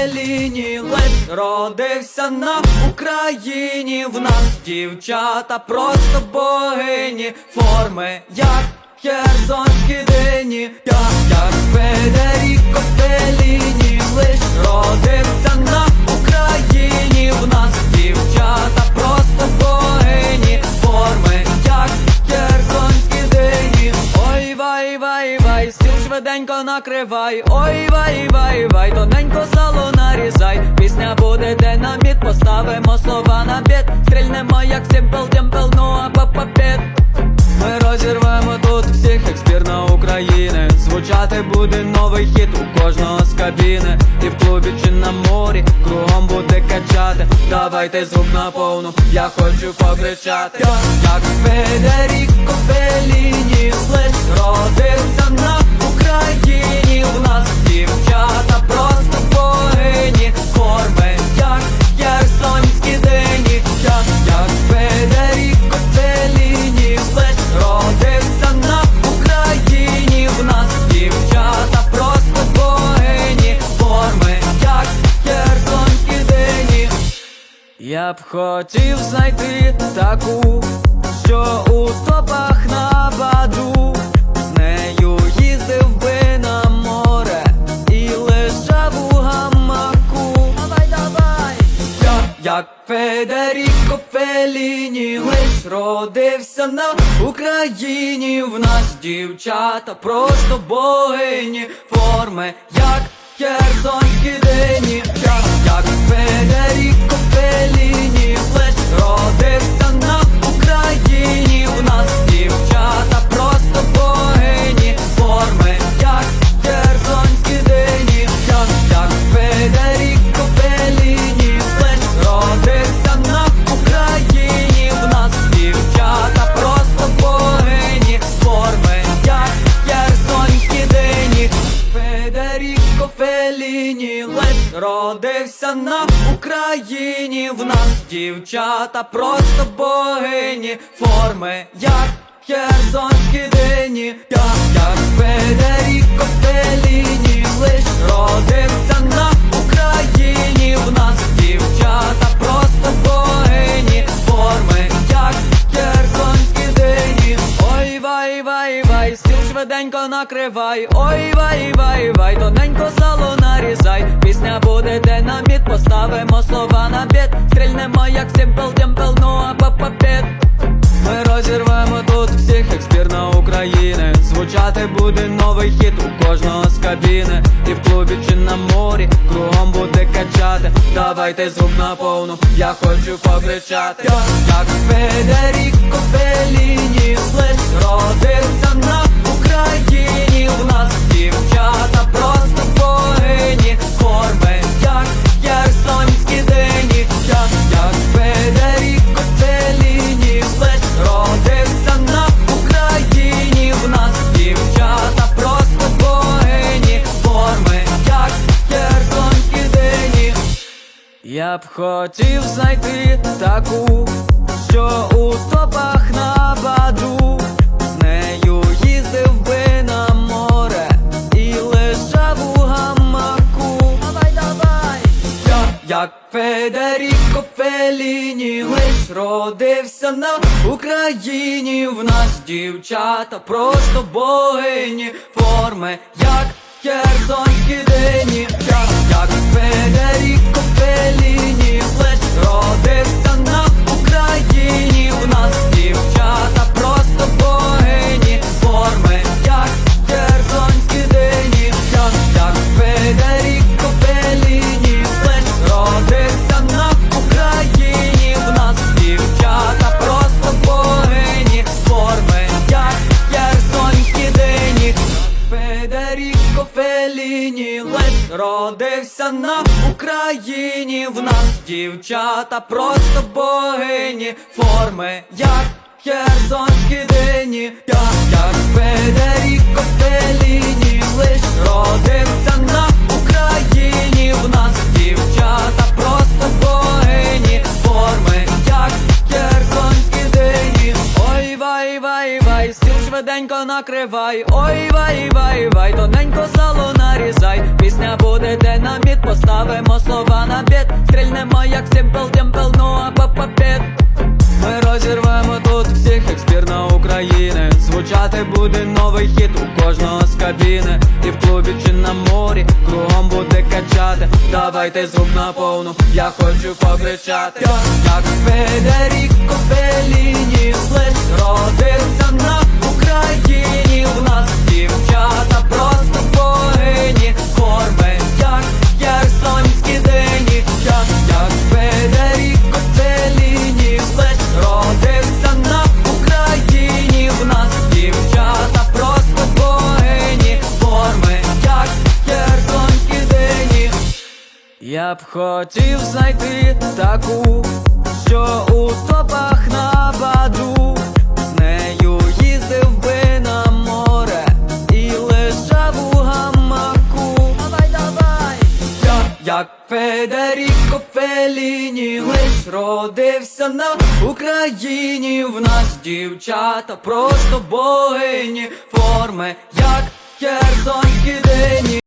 Феліні лиш родився на Україні. В нас дівчата просто богині, форми як херсонські дині, я як Федеріко Феліні лиш родився на Україні. В нас дівчата просто богині, форми як херсонські дині. Ой, вай, вай, вай, стіл швиденько накривай. Ой, вай, вай, вай, тоненько поставимо слова на біт. Стрільнемо як Сімпл Дімпл, ну а папапіт. Ми розірвемо тут всіх, як збірна України. Звучати буде новий хіт у кожного з кабіни. І в клубі чи на морі, кругом буде качати. Давайте звук на повну, я хочу покричати. Як Федеріко Феліні, лиш родився Я б хотів знайти таку, що у топах на баду, з нею їздив би на море і лежав у гамаку. Давай, давай! Я, як Федеріко Феліні, лиш родився на Україні. В нас дівчата просто богині, форми як херсонські дині. Я, як родився на Україні. В нас дівчата просто богині, форми як херсонські дині. Швиденько накривай. Ой, вай, вай, вай, тоненько сало нарізай. Пісня буде динаміт, поставимо слова на біт. Стрільнемо як Сімпл Дімпл, ну а папапіт. Ми розірвемо тут всіх, як збірна України. Звучати буде новий хіт у кожного з кабіни. І в клубі чи на морі, кругом буде качати. Давайте звук на повну, я хочу покричати. Як Федеріко Феліні, лиш родився на Україні. В нас дівчата просто богині, форми як херсонські дині. Я, як Федеріко Феліні, лиш родився на Україні. В нас дівчата просто богині, форми як херсонські дині. Я б хотів знайти таку, що у топах на баду, Федеріко Феліні, лиш родився на Україні. В нас дівчата просто богині, форми як херсонські дині. як, як Федеріко Феліні, лиш родився на Україні. В нас В нас дівчата просто богині, форми як херсонські дині. Я, як Федеріко Феліні лиш родився на Україні. В нас дівчата просто богині, форми як херсонські дині. Ой, вай, вай, вай, стіл швиденько накривай. Ой, вай, вай, вай, тоненько сало нарізай. Пісня буде динаміт, но як симпл демпл, ну а папапет. Ми розірвемо тут всіх як збірна України Звучати буде новий хіт у кожного з кабіни. І в клубі чи на морі кругом буде качати. Давайте звук на повну, я хочу покричати Як Федеріко Феліні, слиш рот б хотів знайти таку, що у топах на баду, з нею їздив би на море і лежав у гамаку. Давай, давай! Я, як Федеріко Феліні, лиш родився на Україні. В нас дівчата просто богині, форми, як херсонські дині.